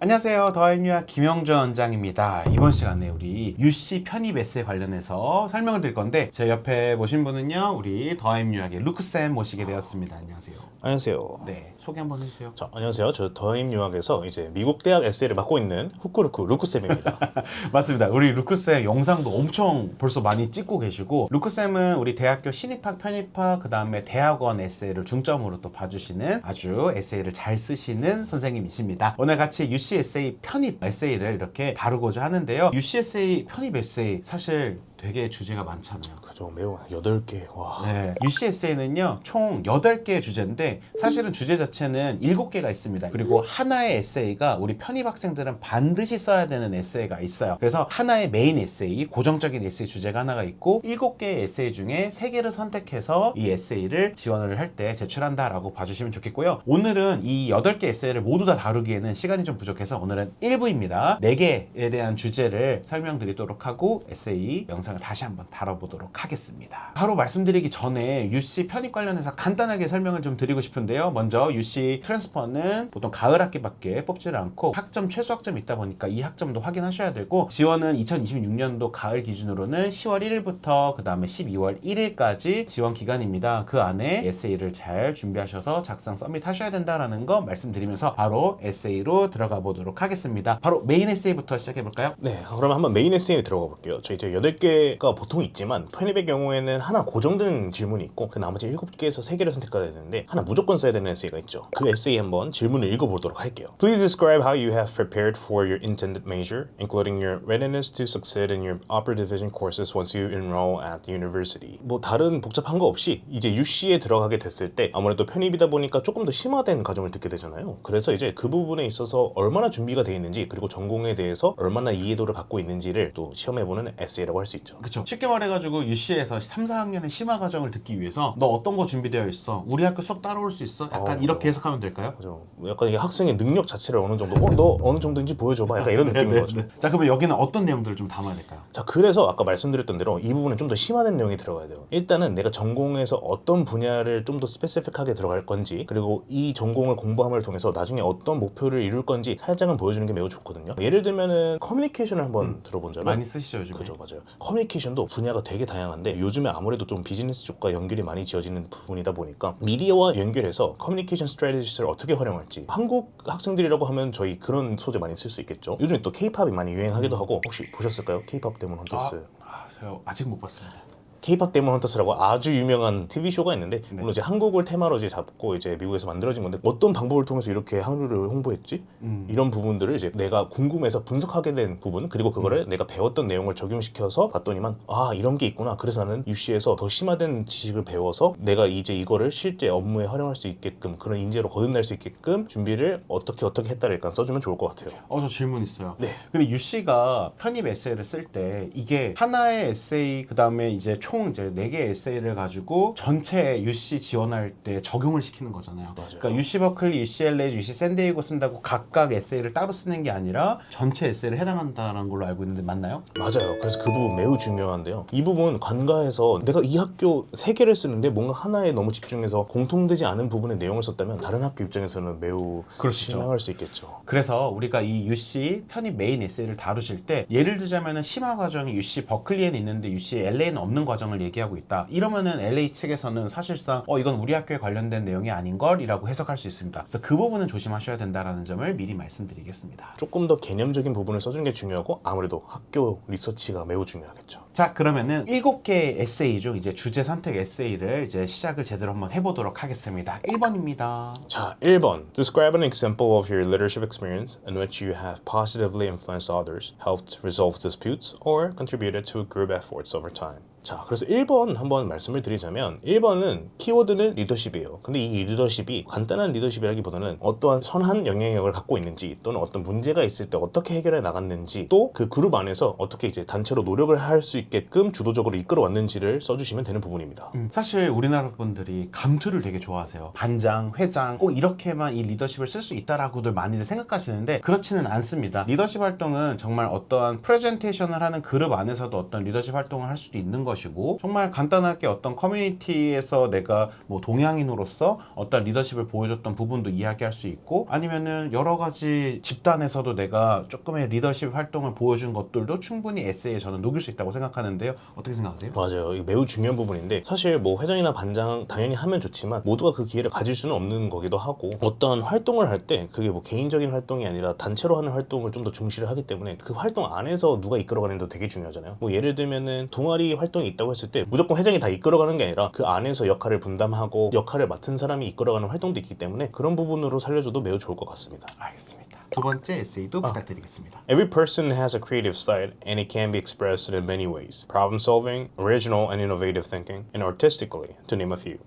안녕하세요. 더하임유학 김영준 원장입니다. 이번 시간에 우리 UC 편입 에세이 관련해서 설명을 드릴 건데 제 옆에 모신 분은요. 우리 더하임유학의 루크쌤 모시게 되었습니다. 안녕하세요. 안녕하세요. 네, 소개 한번 해주세요. 자, 안녕하세요. 저 더임 유학에서 이제 미국 대학 에세이를 맡고 있는 후쿠루쿠 루쿠쌤입니다. 맞습니다. 우리 루크쌤 영상도 엄청 벌써 많이 찍고 계시고 루크쌤은 우리 대학교 신입학, 편입학, 그 다음에 대학원 에세이를 중점으로 또 봐주시는 아주 에세이를 잘 쓰시는 선생님이십니다. 오늘 같이 UC 에세이 편입 에세이를 이렇게 다루고자 하는데요. UC 에세이 편입 에세이 사실 되게 주제가 많잖아요. 그죠, 매우 8개. 와. 네. UCSA는요, 총 8개의 주제인데, 사실은 주제 자체는 7개가 있습니다. 그리고 하나의 에세이가 우리 편입 학생들은 반드시 써야 되는 에세이가 있어요. 그래서 하나의 메인 에세이, 고정적인 에세이 주제가 하나가 있고, 7개의 에세이 중에 3개를 선택해서 이 에세이를 지원을 할 때 제출한다라고 봐주시면 좋겠고요. 오늘은 이 8개 에세이를 모두 다 다루기에는 시간이 좀 부족해서 오늘은 1부입니다. 4개에 대한 주제를 설명드리도록 하고, 에세이 영상 을 다시 한번 다뤄보도록 하겠습니다. 바로 말씀드리기 전에 UC 편입 관련해서 간단하게 설명을 좀 드리고 싶은데요. 먼저 UC 트랜스퍼는 보통 가을 학기밖에 뽑지를 않고 학점 최소 학점이 있다 보니까 이 학점도 확인하셔야 되고 지원은 2026년도 가을 기준으로는 10월 1일부터 그 다음에 12월 1일까지 지원 기간입니다. 그 안에 에세이를 잘 준비하셔서 작성 서밋 하셔야 된다라는 거 말씀드리면서 바로 에세이로 들어가 보도록 하겠습니다. 바로 메인 에세이부터 시작해 볼까요? 네, 그러면 한번 메인 에세이 들어가 볼게요. 저희 이제 8개 가 보통 있지만 편입의 경우에는 하나 고정된 질문이 있고 그 나머지 7개에서 3개를 선택해야 되는데 하나 무조건 써야 되는 에세이가 있죠. 그 에세이 한번 질문을 읽어보도록 할게요. Please describe how you have prepared for your intended major, including your readiness to succeed in your upper division courses once you enroll at the university. 뭐 다른 복잡한 거 없이 이제 UC에 들어가게 됐을 때 아무래도 편입이다 보니까 조금 더 심화된 과정을 듣게 되잖아요. 그래서 이제 그 부분에 있어서 얼마나 준비가 돼 있는지 그리고 전공에 대해서 얼마나 이해도를 갖고 있는지를 또 시험해보는 에세이라고 할 수 있죠. 그쵸. 쉽게 말해가지고 UC에서 3, 4학년의 심화 과정을 듣기 위해서 너 어떤 거 준비되어 있어? 우리 학교 수업 따라올 수 있어? 약간 어. 이렇게 해석하면 될까요? 그죠. 약간 이게 학생의 능력 자체를 어느 정도, 어, 너 어느 정도인지 보여줘봐. 약간 이런 느낌인 거죠. 자 그러면 여기는 어떤 내용들을 좀 담아야 될까요? 자, 그래서 아까 말씀드렸던 대로 이 부분은 좀 더 심화된 내용이 들어가야 돼요. 일단은 내가 전공에서 어떤 분야를 좀 더 스페시픽하게 들어갈 건지, 그리고 이 전공을 공부함을 통해서 나중에 어떤 목표를 이룰 건지 살짝은 보여주는 게 매우 좋거든요. 예를 들면은 커뮤니케이션을 한번 들어본 적은 많이 쓰시죠 요즘에? 그죠 맞아요 커뮤니케이션도 분야가 되게 다양한데 요즘에 아무래도 좀 비즈니스 쪽과 연결이 많이 지어지는 부분이다 보니까 미디어와 연결해서 커뮤니케이션 스트래티지를 어떻게 활용할지 한국 학생들이라고 하면 저희 그런 소재 많이 쓸 수 있겠죠 요즘에 또 케이팝이 많이 유행하기도 하고 혹시 보셨을까요? 케이팝 데몬 헌터스 아, 제가 아직 못 봤습니다. 케이팝 데몬 헌터스라고 아주 유명한 TV 쇼가 있는데 네. 물론 이제 한국을 테마로 이제 잡고 이제 미국에서 만들어진 건데 어떤 방법을 통해서 이렇게 한류를 홍보했지? 음. 이런 부분들을 이제 내가 궁금해서 분석하게 된 부분 그리고 그거를 음. 내가 배웠던 내용을 적용시켜서 봤더니만 아 이런 게 있구나 그래서 나는 UC에서 더 심화된 지식을 배워서 내가 이제 이거를 실제 업무에 활용할 수 있게끔 그런 인재로 거듭날 수 있게끔 준비를 어떻게 어떻게 했다를 일단 써주면 좋을 것 같아요. 어, 저 질문 있어요. 네. 근데 UC가 편입 에세이를 쓸 때 이게 하나의 에세이 그다음에 이제 총 이제 네 개의 에세이를 가지고 전체 UC 지원할 때 적용을 시키는 거잖아요. 맞아요. 그러니까 UC 버클리, UCLA, UC 샌디에이고 쓴다고 각각 에세이를 따로 쓰는 게 아니라 전체 에세이를 해당한다는 걸로 알고 있는데 맞나요? 맞아요. 그래서 그 부분 매우 중요한데요. 이 부분 관가에서 내가 이 학교 세 개를 쓰는데 뭔가 하나에 너무 집중해서 공통되지 않은 부분의 내용을 썼다면 다른 학교 입장에서는 매우 그렇죠. 실망할 수 있겠죠. 그래서 우리가 이 UC 편입 메인 에세이를 다루실 때 예를 들자면은 심화 과정이 UC 버클리에는 있는데 UC LA는 없는 과정 을 얘기하고 있다. 이러면은 LA 측에서는 사실상 어 이건 우리 학교에 관련된 내용이 아닌 걸이라고 해석할 수 있습니다. 그래서 그 부분은 조심하셔야 된다라는 점을 미리 말씀드리겠습니다. 조금 더 개념적인 부분을 써주는 게 중요하고 아무래도 학교 리서치가 매우 중요하겠죠. 자 그러면은 일곱 개의 에세이 중 이제 주제 선택 에세이를 이제 시작을 제대로 한번 해보도록 하겠습니다. 1번입니다. 자, 1번. Describe an example of your leadership experience in which you have positively influenced others, helped resolve disputes, or contributed to group efforts over time. 자, 그래서 1번 한번 말씀을 드리자면 1번은 키워드는 리더십이에요. 근데 이 리더십이 간단한 리더십이라기보다는 어떠한 선한 영향력을 갖고 있는지 또는 어떤 문제가 있을 때 어떻게 해결해 나갔는지 또 그 그룹 안에서 어떻게 이제 단체로 노력을 할 수 있게끔 주도적으로 이끌어 왔는지를 써주시면 되는 부분입니다. 음, 사실 우리나라 분들이 감투를 되게 좋아하세요. 반장, 회장 꼭 이렇게만 이 리더십을 쓸 수 있다라고들 많이들 생각하시는데 그렇지는 않습니다. 리더십 활동은 정말 어떠한 프레젠테이션을 하는 그룹 안에서도 어떤 리더십 활동을 할 수도 있는 것이고 것이고 정말 간단하게 어떤 커뮤니티에서 내가 뭐 동양인으로서 어떤 리더십을 보여줬던 부분도 이야기할 수 있고 아니면은 여러 가지 집단에서도 내가 조금의 리더십 활동을 보여준 것들도 충분히 에세이에 저는 녹일 수 있다고 생각하는데요. 어떻게 생각하세요? 맞아요. 이거 매우 중요한 부분인데 사실 뭐 회장이나 반장 당연히 하면 좋지만 모두가 그 기회를 가질 수는 없는 거기도 하고 어떤 활동을 할 때 그게 뭐 개인적인 활동이 아니라 단체로 하는 활동을 좀 더 중시를 하기 때문에 그 활동 안에서 누가 이끌어가는도 되게 중요하잖아요. 뭐 예를 들면은 동아리 활동이 있다고 했을 때 무조건 회장이 다 이끌어가는 게 아니라 그 안에서 역할을 분담하고 역할을 맡은 사람이 이끌어가는 활동도 있기 때문에 그런 부분으로 살려줘도 매우 좋을 것 같습니다. 알겠습니다. 두 번째 에세이도 부탁드리겠습니다. Every person has a creative side, and it can be expressed in many ways problem solving, original and innovative thinking, and artistically, to name a few.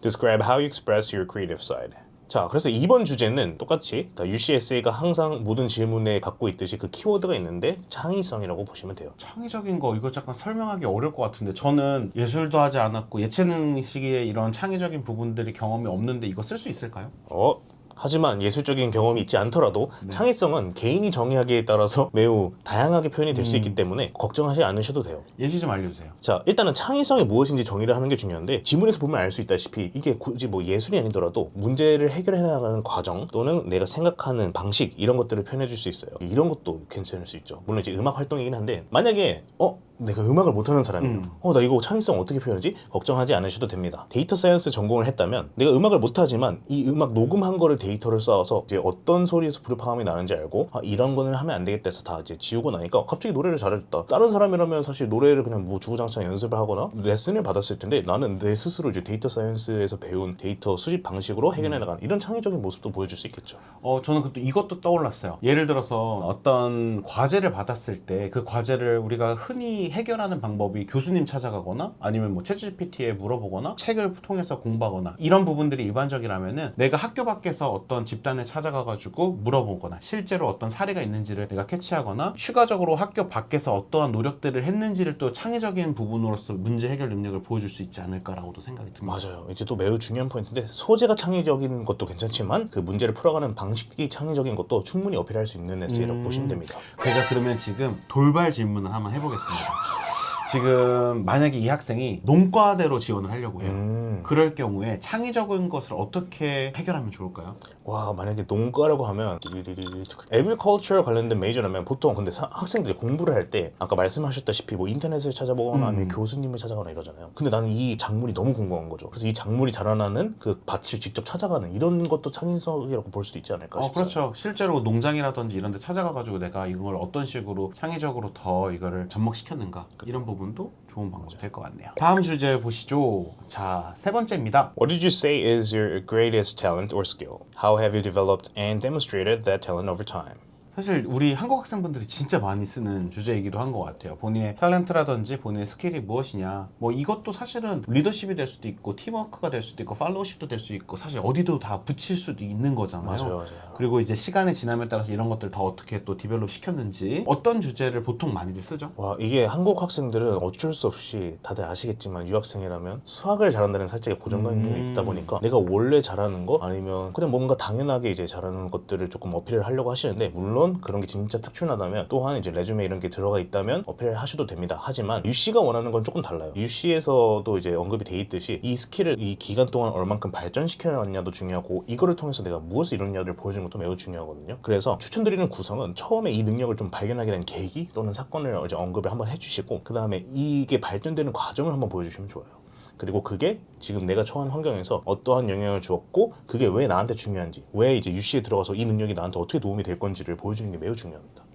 Describe how you express your creative side. 자, 그래서 이번 주제는 똑같이 UCSA가 항상 모든 질문에 갖고 있듯이 그 키워드가 있는데 창의성이라고 보시면 돼요. 창의적인 거 이거 잠깐 설명하기 어려울 것 같은데 저는 예술도 하지 않았고 예체능 시기에 이런 창의적인 부분들이 경험이 없는데 이거 쓸 수 있을까요? 어? 하지만 예술적인 경험이 있지 않더라도 네. 창의성은 개인이 정의하기에 따라서 매우 다양하게 표현이 될 수 있기 때문에 걱정하지 않으셔도 돼요. 예시 좀 알려주세요. 자, 일단은 창의성이 무엇인지 정의를 하는 게 중요한데 지문에서 보면 알 수 있다시피 이게 굳이 뭐 예술이 아니더라도 문제를 해결해 나가는 과정 또는 내가 생각하는 방식 이런 것들을 표현해 줄 수 있어요. 이런 것도 괜찮을 수 있죠. 물론 이제 음악 활동이긴 한데 만약에 어 내가 음악을 못하는 사람이에요. 어나 이거 창의성 어떻게 표현하지? 걱정하지 않으셔도 됩니다. 데이터 사이언스 전공을 했다면 내가 음악을 못하지만 이 음악 녹음한 거를 데이터를 쌓아서 이제 어떤 소리에서 불협화음이 나는지 알고 아, 이런 거는 하면 안 되겠다 해서 다 이제 지우고 나니까 갑자기 노래를 잘해줬다. 다른 사람이라면 사실 노래를 그냥 뭐 주구장창 연습을 하거나 레슨을 받았을 텐데 나는 내 스스로 이제 데이터 사이언스에서 배운 데이터 수집 방식으로 해결해 나가는 이런 창의적인 모습도 보여줄 수 있겠죠. 어 저는 그것도 이것도 떠올랐어요. 예를 들어서 어떤 과제를 받았을 때 그 과제를 우리가 흔히 해결하는 방법이 교수님 찾아가거나 아니면 뭐 챗GPT에 물어보거나 책을 통해서 공부하거나 이런 부분들이 일반적이라면은 내가 학교 밖에서 어떤 집단에 찾아가가지고 물어보거나 실제로 어떤 사례가 있는지를 내가 캐치하거나 추가적으로 학교 밖에서 어떠한 노력들을 했는지를 또 창의적인 부분으로서 문제 해결 능력을 보여줄 수 있지 않을까라고도 생각이 듭니다. 맞아요. 이제 또 매우 중요한 포인트인데 소재가 창의적인 것도 괜찮지만 그 문제를 풀어가는 방식이 창의적인 것도 충분히 어필할 수 있는 에세이라고 보시면 됩니다. 제가 그러면 지금 돌발 질문을 한번 해보겠습니다. Yeah. 지금 만약에 이 학생이 농과대로 지원을 하려고 해요. 음. 그럴 경우에 창의적인 것을 어떻게 해결하면 좋을까요? 와 만약에 농가라고 하면 에그리컬처 관련된 메이저라면 보통 근데 사- 학생들이 공부를 할 때 아까 말씀하셨다시피 뭐 인터넷을 찾아보거나 아니면 교수님을 찾아가거나 이러잖아요. 근데 나는 이 작물이 너무 궁금한 거죠. 그래서 이 작물이 자라나는 그 밭을 직접 찾아가는 이런 것도 창의성이라고 볼 수도 있지 않을까 어, 싶어요. 그렇죠. 실제로 농장이라든지 이런 데 찾아가가지고 내가 이걸 어떤 식으로 창의적으로 더 이거를 접목시켰는가 이런 부분 도 좋은 방법이 될것 같네요. 다음 주제 보시죠. 자, 세 번째입니다. What did you say is your greatest talent or skill? How have you developed and demonstrated that talent over time? 사실 우리 한국 학생분들이 진짜 많이 쓰는 주제이기도 한 것 같아요. 본인의 탤런트라든지 본인의 스킬이 무엇이냐. 뭐 이것도 사실은 리더십이 될 수도 있고 팀워크가 될 수도 있고 팔로우십도 될 수 있고 사실 어디도 다 붙일 수도 있는 거잖아요. 맞아요, 맞아요. 그리고 이제 시간의 지남에 따라서 이런 것들 더 어떻게 또 디벨롭 시켰는지 어떤 주제를 보통 많이들 쓰죠? 와 이게 한국 학생들은 어쩔 수 없이 다들 아시겠지만 유학생이라면 수학을 잘한다는 살짝의 고정관념이 음. 있다 보니까 내가 원래 잘하는 거 아니면 그냥 뭔가 당연하게 이제 잘하는 것들을 조금 어필을 하려고 하시는데 물론 그런 게 진짜 특출나다면 또한 이제 레주메 이런 게 들어가 있다면 어필을 하셔도 됩니다. 하지만 UC가 원하는 건 조금 달라요. UC에서도 이제 언급이 돼 있듯이 이 스킬을 이 기간 동안 얼만큼 발전시켜놨냐도 중요하고 이거를 통해서 내가 무엇을 이뤘냐를 보여주는 것도 매우 중요하거든요. 그래서 추천드리는 구성은 처음에 이 능력을 좀 발견하게 된 계기 또는 사건을 이제 언급을 한번 해주시고 그 다음에 이게 발전되는 과정을 한번 보여주시면 좋아요. 그리고 그게 지금 내가 처한 환경에서 어떠한 영향을 주었고 그게 왜 나한테 중요한지 왜 이제 UC에 들어가서 이 능력이 나한테 어떻게 도움이 될 건지를 보여주는 게 매우 중요합니다.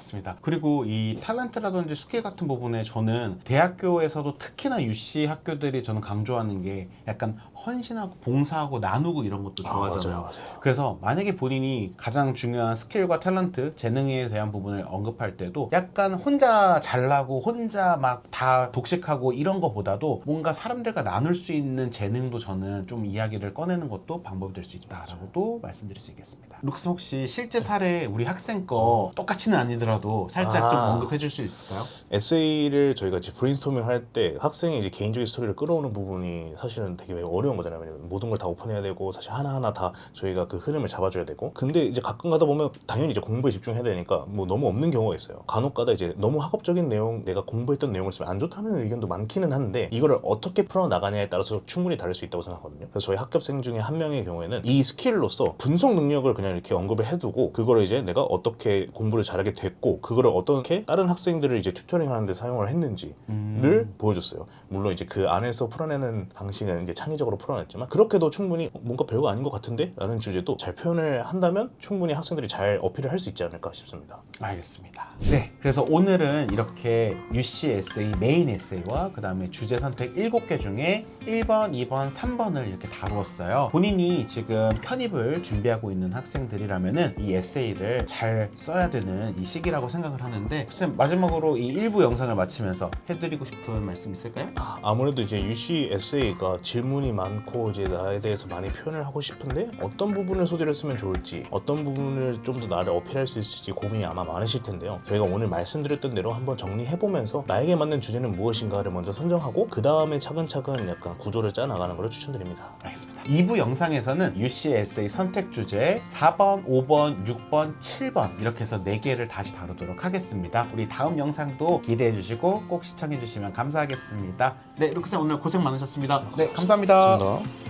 아, 맞습니다. 그리고 이 탤런트라든지 스킬 같은 부분에 저는 대학교에서도 특히나 UC 학교들이 저는 강조하는 게 약간 헌신하고 봉사하고 나누고 이런 것도 아, 좋아하잖아요. 맞아요, 맞아요. 그래서 만약에 본인이 가장 중요한 스킬과 탤런트, 재능에 대한 부분을 언급할 때도 약간 혼자 잘나고 혼자 막 다 독식하고 이런 거보다도 뭔가 사람들과 나눌 수 있는 재능도 저는 좀 이야기를 꺼내는 것도 방법이 될 수 있다라고도 말씀드릴 수 있겠습니다. 룩스 혹시 실제 사례 우리 학생 거 똑같이는 아니더라도 들어도 살짝 좀 아. 언급해 줄 수 있을까요? 에세이를 저희가 이제 브레인스토밍 할 때 학생이 이제 개인적인 스토리를 끌어오는 부분이 사실은 되게 어려운 거잖아요. 왜냐면 모든 걸 다 오픈해야 되고 사실 하나하나 다 저희가 그 흐름을 잡아줘야 되고 근데 이제 가끔 가다 보면 당연히 이제 공부에 집중해야 되니까 뭐 너무 없는 경우가 있어요. 간혹 가다 이제 너무 학업적인 내용 내가 공부했던 내용을 쓰면 안 좋다는 의견도 많기는 한데 이거를 어떻게 풀어 나가냐에 따라서 충분히 다를 수 있다고 생각하거든요. 그래서 저희 합격생 중에 한 명의 경우에는 이 스킬로서 분석 능력을 그냥 이렇게 언급을 해두고 그거를 이제 내가 어떻게 공부를 잘하게 됐고 그거를 어떻게 다른 학생들을 이제 튜터링 하는 데 사용을 했는지를 보여줬어요. 물론 이제 그 안에서 풀어내는 방식은 이제 창의적으로 풀어냈지만 그렇게도 충분히 뭔가 별거 아닌 것 같은데? 라는 주제도 잘 표현을 한다면 충분히 학생들이 잘 어필을 할 수 있지 않을까 싶습니다. 알겠습니다. 네, 그래서 오늘은 이렇게 UC 에세이 메인 에세이와 그 다음에 주제 선택 7개 중에 1번, 2번, 3번을 이렇게 다루었어요. 본인이 지금 편입을 준비하고 있는 학생들이라면은 이 에세이를 잘 써야 되는 이 시기 라고 생각을 하는데 쌤 마지막으로 이 1부 영상을 마치면서 해드리고 싶은 말씀 있을까요? 아, 아무래도 이제 UC 에세이가 질문이 많고 이제 나에 대해서 많이 표현을 하고 싶은데 어떤 부분을 소재를 쓰면 좋을지 어떤 부분을 좀 더 나를 어필할 수 있을지 고민이 아마 많으실 텐데요. 저희가 오늘 말씀드렸던 대로 한번 정리해 보면서 나에게 맞는 주제는 무엇인가를 먼저 선정하고 그 다음에 차근차근 약간 구조를 짜 나가는 걸 추천드립니다. 알겠습니다. 2부 영상에서는 UC 에세이 선택 주제 4번, 5번, 6번, 7번 이렇게 해서 4개를 다시 다루도록 하겠습니다. 우리 다음 영상도 기대해 주시고 꼭 시청해 주시면 감사하겠습니다. 네, 루크쌤 오늘 고생 많으셨습니다. 네, 감사합니다. 고맙습니다.